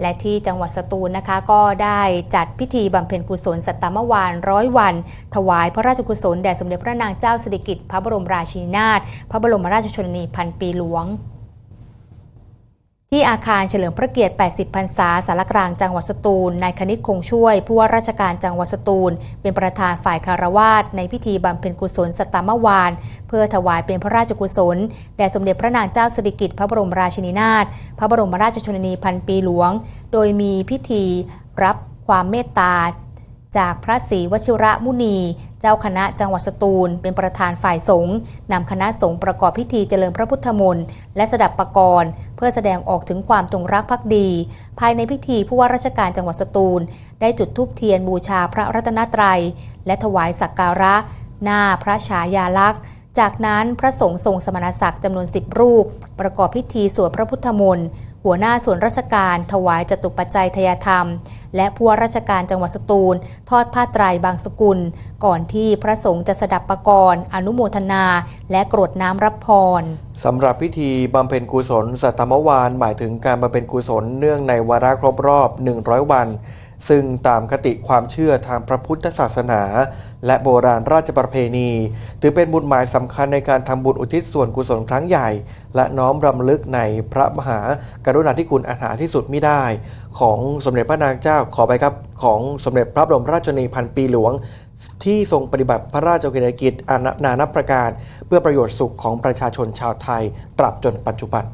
และที่จังหวัดสตูลนะคะก็ได้จัดพิธีบำเพ็ญกุศลสัตตมวานร้อยวัน ถวายพระราชกุศลแด่สมเด็จพระนางเจ้าสิริกิติ์พระบรมราชินีนาถพระบรมราชชนนีพันปีหลวง ที่อาคารเฉลิมพระเกียรติ 80 พรรษาสารกลางจังหวัดสตูล นายคณิตคงช่วย ผู้ว่าราชการจังหวัดสตูล เป็นประธานฝ่ายคารวาสในพิธีบำเพ็ญกุศลสตตมวาน เพื่อถวายเป็นพระราชกุศล แด่สมเด็จพระนางเจ้าสิริกิติ์พระบรมราชินีนาถ พระบรมราชชนนีพันปีหลวง โดยมีพิธีรับความเมตตา จากพระศรีวชิระมุนี เจ้าคณะจังหวัดสตูล เป็นประธานฝ่ายสงฆ์นำคณะสงฆ์ประกอบพิธีเจริญพระพุทธมนต์และสดับประกรณ์เพื่อแสดงออกถึงความจงรักภักดี ภายในพิธีผู้ว่าราชการจังหวัดสตูล ได้จุดธูปเทียนบูชาพระรัตนตรัย และถวายสักการะ หน้าพระฉายาลักษณ์จากนั้นพระสงฆ์ทรงสมณศักดิ์จำนวน10รูป ประกอบพิธีสวดพระพุทธมนต์หัวหน้าส่วนราชการถวายจตุปัจจัยทยธรรม และผู้ว่าราชการจังหวัดสตูล ทอดผ้าไตรบางสกุล ก่อนที่พระสงฆ์จะสดับประกรณ์อนุโมทนา และกรวดน้ำรับพรสำหรับพิธีบำเพ็ญกุศลสัตตมวานหมายถึงการบำเพ็ญกุศลเนื่องในวาระครบรอบ 100 วัน ซึ่งตามคติความเชื่อทางพระพุทธศาสนา และโบราณราชประเพณี ถือเป็นบุญหมายสำคัญในการทำบุญอุทิศส่วนกุศลครั้งใหญ่ และน้อมรำลึกในพระมหากรุณาธิคุณอันหาที่สุดมิได้ ของสมเด็จพระนางเจ้าขอไปครับของสมเด็จพระบรมราชชนนีพันปีหลวงที่ทรงปฏิบัติพระราชกิจกิจอนานับประการ เพื่อประโยชน์สุขของประชาชนชาวไทยตราบจนปัจจุบัน